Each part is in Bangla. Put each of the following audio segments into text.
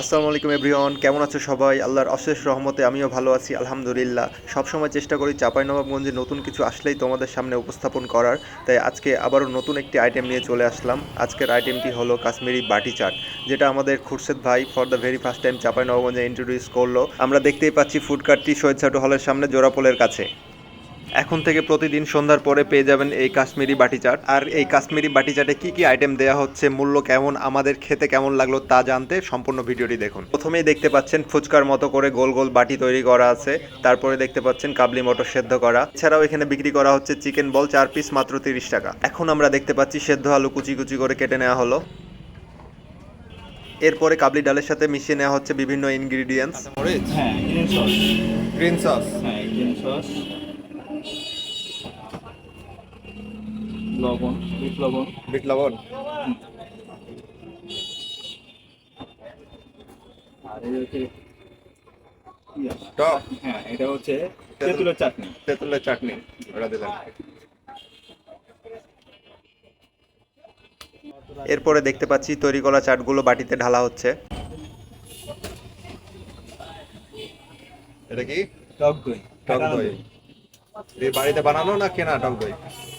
আসসালামু আলাইকুম এভরিওয়ান। কেমন আছো সবাই? আল্লাহর অশেষ রহমতে আমিও ভালো আছি, আলহামদুলিল্লাহ। সবসময় চেষ্টা করি চাঁপাইনবাবগঞ্জে নতুন কিছু আসলেই তোমাদের সামনে উপস্থাপন করার। তাই আজকে আবারও নতুন একটি আইটেম নিয়ে চলে আসলাম। আজকের আইটেমটি হলো কাশ্মীরি বাটি চাট, যেটা আমাদের খুরশেদ ভাই for the very first time চাঁপাইনবাবগঞ্জে introduce করল। আমরা দেখতেই পাচ্ছি ফুড কার্টটি শহীদ সাটু হলের সামনে জোড়াপোলের কাছে। এখন থেকে প্রতিদিন সন্ধ্যার পরে পেয়ে যাবেন এই কাশ্মীরি বাটি চাট। আর এই কাশ্মীরি বাটি চাটে কি কি আইটেম দেওয়া হচ্ছে মূল্য কেমন আমাদের খেতে কেমন লাগল তা জানতে সম্পূর্ণ ভিডিওটি দেখুন। প্রথমেই দেখতে পাচ্ছেন ফুচকার মতো করে গোল গোল বাটি তৈরি করা আছে। তারপরে দেখতে পাচ্ছেন কাবলি মটর সেদ্ধ করা। এছাড়াও এখানে বিক্রি করা হচ্ছে চিকেন বল চার পিস মাত্র তিরিশ টাকা। এখন আমরা দেখতে পাচ্ছি সেদ্ধ আলু কুচি কুচি করে কেটে নেওয়া হলো। এরপরে কাবলি ডালের সাথে মিশিয়ে নেওয়া হচ্ছে বিভিন্ন ইনগ্রিডিয়েন্টস হ্যাঁ গ্রিন সস গ্রিন সস হ্যাঁ গ্রিন সস লবণ বিট লবণ বিট লবণ আর এই হচ্ছে টক। হ্যাঁ এটা হচ্ছে তেঁতুলের চাটনি। তেঁতুলের চাটনি ওটা দিলেন এরপরে দেখতে পাচ্ছি তৈরি করা চাটগুলো বাটিতে ঢালা হচ্ছে। এটা কি? টক দই। টক দই। বাড়িতে বানানো না কেনা টক দই?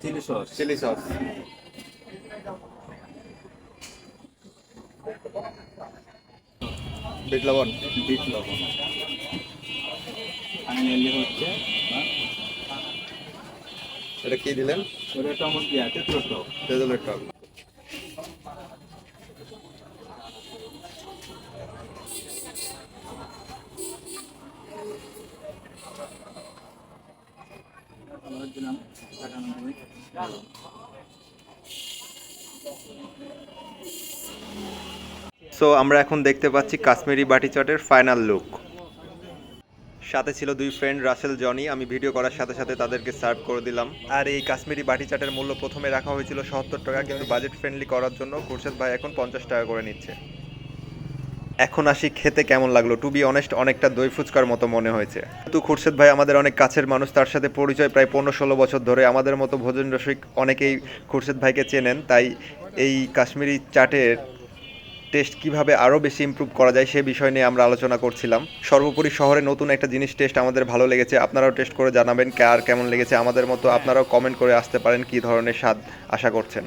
চিলি সস চিলি সস বিট লবণ. বিট লবণ. ফাইনালি হচ্ছে হ্যাঁ, এটা কি দিলেন? ওটা টমেটো ইয়া তেঁতুলের টক। তেঁতুলের টক। আমরা দিলাম কাটানো দই সো আমরা এখন দেখতে পাচ্ছি কাশ্মীরি বাটি চাটের ফাইনাল লুক সাথে ছিল দুই ফ্রেন্ড রাসেল জনি আমি ভিডিও করার সাথে সাথে তাদেরকে সার্ভ করে দিলাম। আর এই কাশ্মীরি বাটি চাটের মূল্য প্রথমে রাখা হয়েছিল সত্তর টাকা, কিন্তু বাজেট ফ্রেন্ডলি করার জন্য খুরশেদ ভাই এখন পঞ্চাশ টাকা করে নিচ্ছে। এখন আসি খেতে কেমন লাগল? টু বি অনেস্ট অনেকটা দই ফুচকার মতো মনে হয়েছে। কিন্তু খুরশেদ ভাই আমাদের অনেক কাছের মানুষ, তার সাথে পরিচয় প্রায় পনেরো ষোলো বছর ধরে। আমাদের মতো ভোজন রসিক অনেকেই খুরশেদ ভাইকে চেনেন, তাই এই কাশ্মীরি চাটের টেস্ট কীভাবে আরও বেশি ইমপ্রুভ করা যায় সে বিষয় নিয়ে আমরা আলোচনা করছিলাম। সর্বোপরি শহরে নতুন একটা জিনিস টেস্ট আমাদের ভালো লেগেছে, আপনারাও টেস্ট করে জানাবেন কার কেমন লেগেছে। আমাদের মতো আপনারাও কমেন্ট করে আসতে পারেন কী ধরনের স্বাদ আশা করছেন।